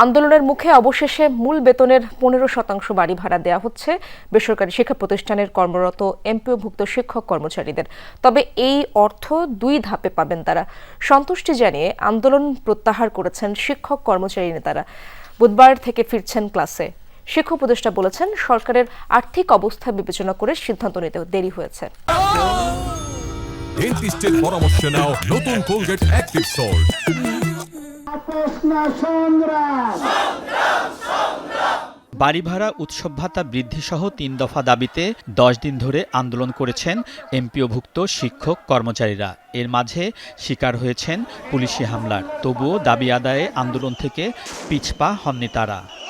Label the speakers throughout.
Speaker 1: আন্দোলনের মুখে অবশেষে মূল বেতনের পনেরো শতাংশ বাড়ি ভাড়া দেওয়া হচ্ছে। বেসরকারি শিক্ষা প্রতিষ্ঠানের কর্মরত এমপিওভুক্ত শিক্ষক কর্মচারীদের। তবে এই অর্থ দুই ধাপে পাবেন তারা। সন্তুষ্টি জানিয়ে আন্দোলন প্রত্যাহার করেছেন শিক্ষক কর্মচারী নেতারা। বুধবার থেকে ফিরছেন ক্লাসে। শিক্ষক উপদেষ্টা বলেছেন, সরকারের আর্থিক অবস্থা বিবেচনা করে সিদ্ধান্ত নিতে দেরি হয়েছে।
Speaker 2: ডেন্টিস্টের পরামর্শ নাও নতুন কোলগেট অ্যাক্টিভ সল্ট
Speaker 3: বাড়ি ভাড়া উৎসব ভাতা বৃদ্ধিসহ তিন দফা দাবিতে দশ দিন ধরে আন্দোলন করেছেন এমপিওভুক্ত শিক্ষক কর্মচারীরা। এর মাঝে শিকার হয়েছেন পুলিশি হামলার। তবুও দাবি আদায়ে আন্দোলন থেকে পিছপা হননি তারা।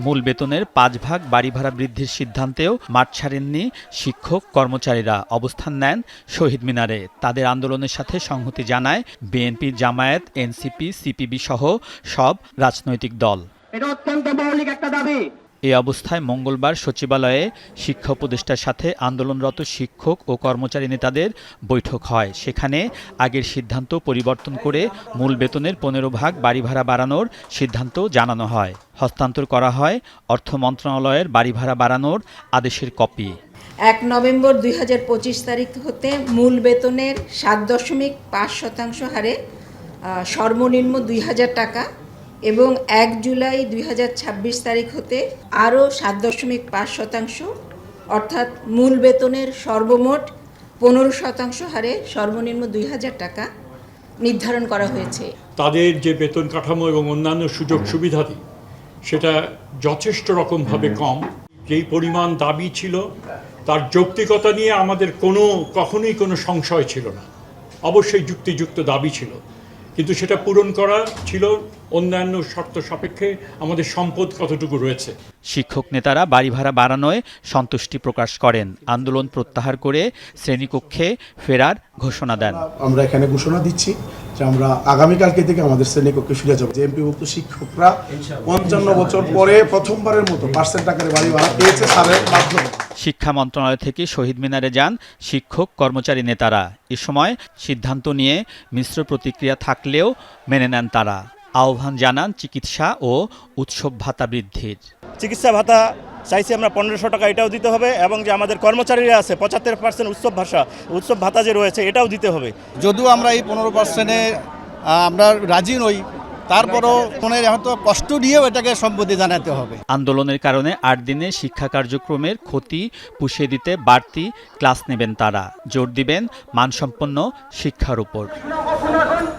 Speaker 3: মূল বেতনের পাঁচ ভাগ বাড়ি ভাড়া বৃদ্ধির সিদ্ধান্তেও মাঠ ছাড়েননি শিক্ষক, কর্মচারীরা। অবস্থান নেন শহীদ মিনারে। তাদের আন্দোলনের সাথে সংহতি জানায় বিএনপি, জামায়াত, এনসিপি, সিপিবি সহ সব রাজনৈতিক দল।
Speaker 4: এটা অত্যন্ত মৌলিক একটা দাবি।
Speaker 3: এ অবস্থায় মঙ্গলবার সচিবালয়ে শিক্ষা উপদেষ্টার সাথে আন্দোলনরত শিক্ষক ও কর্মচারী নেতাদের বৈঠক হয়। সেখানে আগের সিদ্ধান্ত পরিবর্তন করে মূল বেতনের পনেরো ভাগ বাড়ি ভাড়া বাড়ানোর সিদ্ধান্ত জানানো হয়। হস্তান্তর করা হয় অর্থ মন্ত্রণালয়ের বাড়ি ভাড়া বাড়ানোর আদেশের কপি।
Speaker 5: এক নভেম্বর দুই হাজার পঁচিশ তারিখ হতে মূল বেতনের সাত দশমিক পাঁচ শতাংশ হারে সর্বনিম্ন দুই হাজার টাকা এবং এক জুলাই দুই হাজার ছাব্বিশ তারিখ হতে আরও সাত দশমিক পাঁচ শতাংশ, অর্থাৎ মূল বেতনের সর্বমোট পনেরো শতাংশ হারে সর্বনিম্ন দুই হাজার টাকা নির্ধারণ করা হয়েছে।
Speaker 6: তাদের যে বেতন কাঠামো এবং অন্যান্য সুযোগ সুবিধাদি, সেটা যথেষ্ট রকমভাবে কম। যেই পরিমাণ দাবি ছিল, তার যৌক্তিকতা নিয়ে আমাদের কোনো, কখনোই কোনো সংশয় ছিল না। অবশ্যই যুক্তিযুক্ত দাবি ছিল। কিন্তু সেটা পূরণ করা ছিল অন্যান্য শর্ত সাপেক্ষে আমাদের সম্পদ কতটুকু রয়েছে।
Speaker 3: শিক্ষক নেতারা বাড়ি ভাড়া বাড়ানোয় সন্তুষ্টি প্রকাশ করেন। আন্দোলন প্রত্যাহার করে শ্রেণীকক্ষে ফেরার ঘোষণা দেন।
Speaker 7: আমরা এখানে ঘোষণা দিচ্ছি যে আমরা আগামীকালকে থেকে আমাদের শ্রেণীকক্ষে ফিরে যাব। যে এমপিভুক্ত শিক্ষকরা পঞ্চান্ন বছর পরে প্রথমবারের মতো পার্সেন্ট আকারে বাড়ি ভাড়া পেয়েছে স্যারের মাধ্যমে।
Speaker 3: শিক্ষা মন্ত্রণালয় থেকে শহীদ মিনারে যান শিক্ষক কর্মচারী নেতারা। এ সময় সিদ্ধান্ত নিয়ে মিশ্র প্রতিক্রিয়া থাকলেও মেনে নেন তারা। আহ্বান জানান চিকিৎসা ও উৎসব ভাতা বৃদ্ধির।
Speaker 8: চিকিৎসা ভাতা চাইছি আমরা পনেরোশো টাকা এটাও দিতে হবে এবং যে আমাদের কর্মচারীরা আছে পঁচাত্তর পার্সেন্ট উৎসব ভাষা উৎসব ভাতা যে রয়েছে এটাও দিতে হবে।
Speaker 9: যদিও আমরা এই পনেরো পার্সেন্টে আমরা রাজি নই তারপরও মনের হয়তো কষ্ট নিয়েও এটাকে সম্মতি জানাতে হবে।
Speaker 3: আন্দোলনের কারণে আট দিনে শিক্ষা কার্যক্রমের ক্ষতি পুষিয়ে দিতে বাড়তি ক্লাস নেবেন তারা। জোর দিবেন মানসম্পন্ন শিক্ষার উপর।